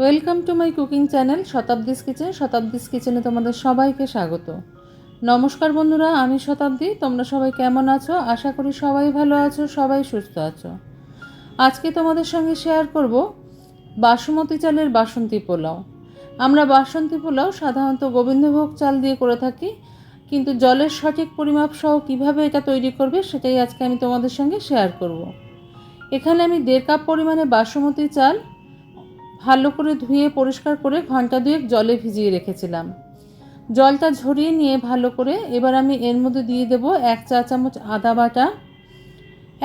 Welcome to my cooking channel Shatabdi's kitchen. Shatabdi's কিচেনে তোমাদের সবাইকে স্বাগত। নমস্কার বন্ধুরা, আমি শতাব্দী। তোমরা সবাই কেমন আছো? আশা করি সবাই ভালো আছো, সবাই সুস্থ আছো। আজকে তোমাদের সঙ্গে শেয়ার করব বাসমতি চালের বাসন্তী পোলাও। আমরা বাসন্তী পোলাও সাধারণত গোবিন্দভোগ চাল দিয়ে করে থাকি, কিন্তু জলের সঠিক পরিমাপ সহ কীভাবে এটা তৈরি করবে সেটাই আজকে আমি তোমাদের সঙ্গে শেয়ার করব। এখানে আমি দেড় কাপ পরিমাণে বাসমতি চাল ভালো করে ধুয়ে, পরিষ্কার করে ঘণ্টা দুয়েক জলে ভিজিয়ে রেখেছিলাম। জলটা ঝরিয়ে নিয়ে ভালো করে এবার আমি এর মধ্যে দিয়ে দেব এক চা চামচ আদা বাটা,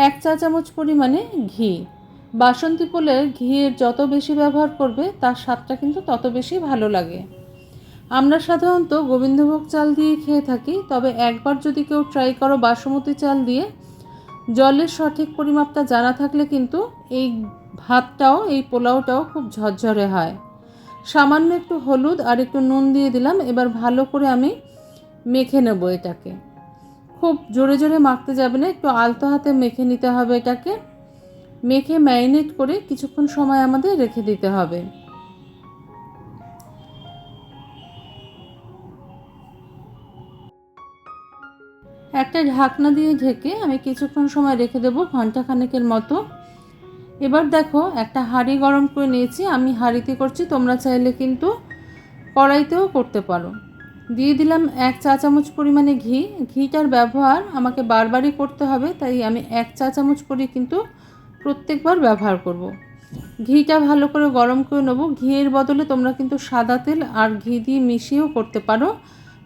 এক চা চামচ পরিমাণে ঘি। বাসন্তী পোলে ঘিয়ের যত বেশি ব্যবহার করবে, তার স্বাদটা কিন্তু তত বেশি ভালো লাগে। আমরা সাধারণত গোবিন্দভোগ চাল দিয়ে খেয়ে থাকি, তবে একবার যদি কেউ ট্রাই করো বাসমতি চাল দিয়ে, জলের সঠিক পরিমাপটা জানা থাকলে কিন্তু এই ভাতটাও, এই পোলাওটাও খুব ঝরঝরে হয়। সামান্য একটু হলুদ আর একটু নুন দিয়ে দিলাম, এবার ভালো করে আমি মেখে নেব এটাকে। খুব জোরে জোরে মাখতে যাবে না, একটু আলতো হাতে মেখে নিতে হবে এটাকে। মেখে ম্যারিনেট করে কিছুক্ষণ সময় আমাদের রেখে দিতে হবে। একটা ঢাকনা দিয়ে ঢেকে আমি কিছুক্ষণ সময় রেখে দেবো ঘণ্টা খানেকের মতো। এবার দেখো, একটা হাঁড়ি গরম করে নিয়েছি, আমি হাঁড়িতে করছি, তোমরা চাইলে কিন্তু কড়াইতেও করতে পারো। দিয়ে দিলাম এক চা চামচ পরিমাণে ঘি। ঘিটার ব্যবহার আমাকে বারবারই করতে হবে, তাই আমি এক চা চামচ করে কিন্তু প্রত্যেকবার ব্যবহার করব। ঘিটা ভালো করে গরম করে নেব। ঘিয়ের বদলে তোমরা কিন্তু সাদা তেল আর ঘি দিয়ে মিশিয়েও করতে পারো,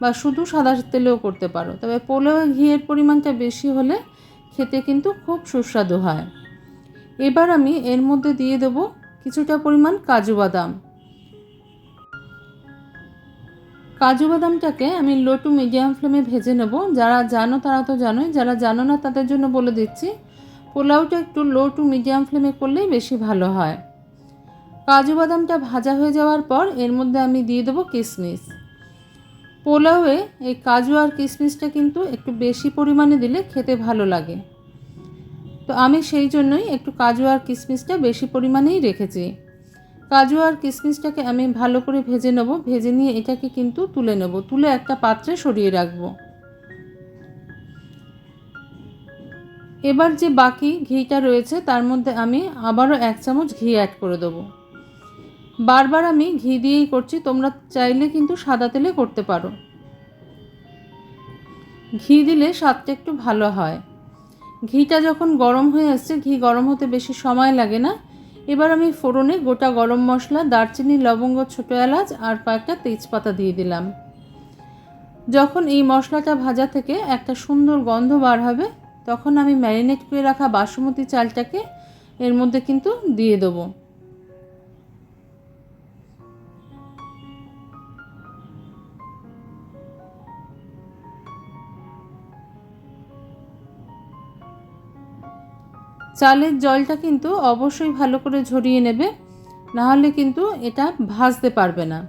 বা শুধু সাদা তেলেও করতে পারো। তবে পোলাও ঘিয়ের পরিমাণটা বেশি হলে খেতে কিন্তু খুব সুস্বাদু হয়। এবার আমি এর মধ্যে দিয়ে দেবো কিছুটা পরিমাণ কাজু বাদাম। কাজু বাদামটাকে আমি লো টু মিডিয়াম ফ্লেমে ভেজে নেব। যারা জানো তারা তো জানোই, যারা জানো না তাদের জন্য বলে দিচ্ছি, পোলাওটা একটু লো টু মিডিয়াম ফ্লেমে করলেই বেশি ভালো হয়। কাজু বাদামটা ভাজা হয়ে যাওয়ার পর এর মধ্যে আমি দিয়ে দেবো কিশমিশ পোলাওয়ে এই কাজু আর কিশমিশটা কিন্তু একটু বেশি পরিমাণে দিলে খেতে ভালো লাগে। তো আমি সেই জন্যই একটু কাজু আর কিশমিশটা বেশি পরিমাণেই রেখেছি। কাজু আর কিশমিশটাকে আমি ভালো করে ভেজে নেব। ভেজে নিয়ে এটাকে কিন্তু তুলে নেব। তুলে একটা পাত্রে সরিয়ে রাখব। এবার যে বাকি ঘিটা রয়েছে, তার মধ্যে আমি আবারও এক চামচ ঘি অ্যাড করে দেবো। বারবার আমি ঘি দিয়েই করছি, তোমরা চাইলে কিন্তু সাদা তেলে করতে পারো। ঘি দিলে স্বাদটা একটু ভালো হয়। ঘিটা যখন গরম হয়ে আসছে, ঘি গরম হতে বেশি সময় লাগে না। এবার আমি ফোড়নে গোটা গরম মশলা, দারচিনি, লবঙ্গ, ছোটো এলাচ আর কয়েকটা তেজপাতা দিয়ে দিলাম। যখন এই মশলাটা ভাজা থেকে একটা সুন্দর গন্ধ বার হবে, তখন আমি ম্যারিনেট করে রাখা বাসমতি চালটাকে এর মধ্যে কিন্তু দিয়ে দেবো। চালের জলটা কিন্তু অবশ্যই ভালো করে ঝরিয়ে নেবে, নাহলে কিন্তু এটা ভাজতে পারবে না।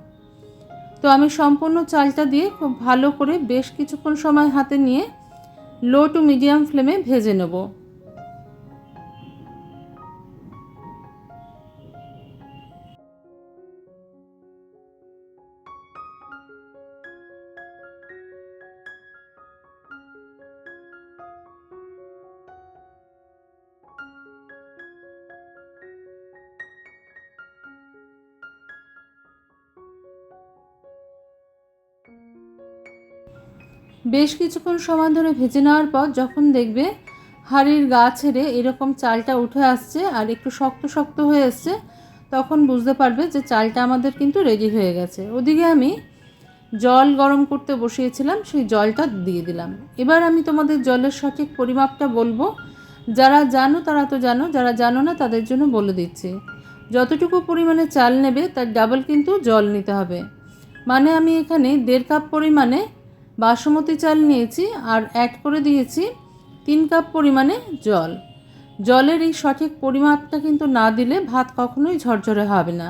তো আমি সম্পূর্ণ চালটা দিয়ে খুব ভালো করে বেশ কিছুক্ষণ সময় হাতে নিয়ে লো টু মিডিয়াম ফ্লেমে ভেজে নেব। বেশ কিছুক্ষণ সময় ধরে ভেজে নেওয়ার পর যখন দেখবে হাড়ির গা ছেড়ে এরকম চালটা উঠে আসছে আর একটু শক্ত শক্ত হয়ে আসছে তখন বুঝতে পারবে যে চালটা আমাদের কিন্তু রেডি হয়ে গেছে। ওদিকে আমি জল গরম করতে বসিয়েছিলাম, সেই জলটা দিয়ে দিলাম। এবার আমি তোমাদের জলের সঠিক পরিমাপটা বলব। যারা জানো তারা তো জানো, যারা জানো না তাদের জন্য বলে দিচ্ছি। যতটুকু পরিমাণে চাল নেবে তার ডাবল কিন্তু জল নিতে হবে। মানে আমি এখানে দেড় কাপ পরিমাণে বাসমতি চাল নিয়েছি আর অ্যাড করে দিয়েছি তিন কাপ পরিমাণে জল। জলের এই সঠিক পরিমাপটা কিন্তু না দিলে ভাত কখনোই ঝরঝরে হবে না।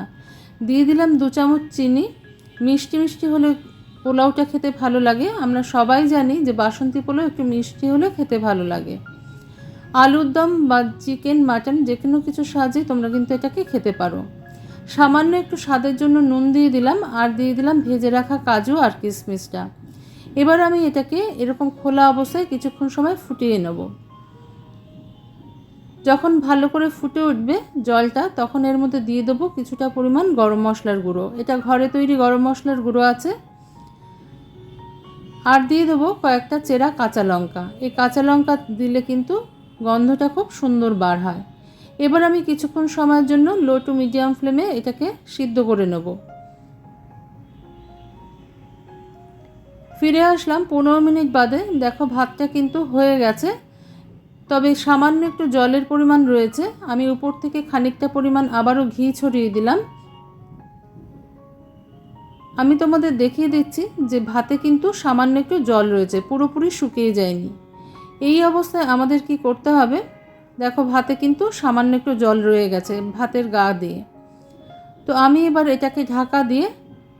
দিয়ে দিলাম দু চামচ চিনি। মিষ্টি মিষ্টি হলে পোলাওটা খেতে ভালো লাগে। আমরা সবাই জানি যে বাসন্তী পোলাও একটু মিষ্টি হলে খেতে ভালো লাগে। আলুর দম বা চিকেন, মাটন যে কোনো কিছু সাহায্যে তোমরা কিন্তু এটাকে খেতে পারো। সামান্য একটু স্বাদের জন্য নুন দিয়ে দিলাম আর দিয়ে দিলাম ভেজে রাখা কাজু আর কিশমিশটা। এবার আমি এটাকে এরকম খোলা অবস্থায় কিছুক্ষণ সময় ফুটিয়ে নেব। যখন ভালো করে ফুটে উঠবে জলটা, তখন এর মধ্যে দিয়ে দেবো কিছুটা পরিমাণ গরম মশলার গুঁড়ো। এটা ঘরে তৈরি গরম মশলার গুঁড়ো আছে। আর দিয়ে দেবো কয়েকটা চেরা কাঁচা লঙ্কা। এই কাঁচা লঙ্কা দিলে কিন্তু গন্ধটা খুব সুন্দর বার হয়। এবার আমি কিছুক্ষণ সময়ের জন্য লো টু মিডিয়াম ফ্লেমে এটাকে সিদ্ধ করে নেব। ফিরে আসলাম পনেরো মিনিট বাদে। দেখো, ভাতটা কিন্তু হয়ে গেছে। তবে সামান্য একটু জলের পরিমাণ রয়েছে। আমি উপর থেকে খানিকটা পরিমাণ আবারও ঘি ছড়িয়ে দিলাম। আমি তোমাদের দেখিয়ে দিচ্ছি যে ভাতে কিন্তু সামান্য একটু জল রয়েছে, পুরোপুরি শুকিয়ে যায়নি। এই অবস্থায় আমাদের কি করতে হবে? দেখো, ভাতে কিন্তু সামান্য একটু জল রয়ে গেছে, ভাতের গা দিয়ে। তো আমি এবার এটাকে ঢাকা দিয়ে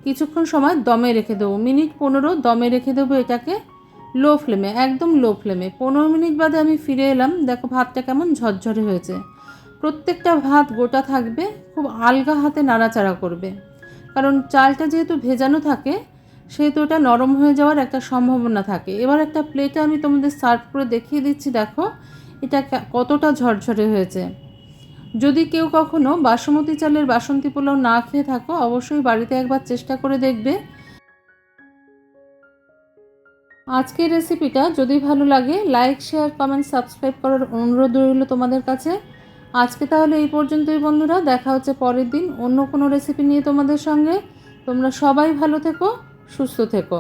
কিছুক্ষণ সময় দমে রেখে দেবো। মিনিট পনেরো দমে রেখে দেবো এটাকে লো ফ্লেমে একদম লো ফ্লেমে পনেরো মিনিট বাদে আমি ফিরে এলাম, দেখো ভাতটা কেমন ঝরঝরে হয়েছে। প্রত্যেকটা ভাত গোটা থাকবে, খুব আলগা হাতে নাড়াচাড়া করবে। কারণ চালটা যেহেতু ভেজানো থাকে, সেহেতু ওটা নরম হয়ে যাওয়ার একটা সম্ভাবনা থাকে। এবার একটা প্লেটে আমি তোমাদের সার্ভ করে দেখিয়ে দিচ্ছি, দেখো এটা কতটা ঝরঝরে হয়েছে। যদি কেউ কখনো বাসমতি চালের বাসন্তী পোলাও না খেয়ে থাকো, অবশ্যই বাড়িতে একবার চেষ্টা করে দেখবে। আজকের রেসিপিটা যদি ভালো লাগে, লাইক, শেয়ার, কমেন্ট, সাবস্ক্রাইব করার অনুরোধ রইল তোমাদের কাছে। আজকে তাহলে এই পর্যন্তই বন্ধুরা, দেখা হচ্ছে পরের দিন অন্য কোনো রেসিপি নিয়ে তোমাদের সঙ্গে। তোমরা সবাই ভালো থেকো, সুস্থ থেকো।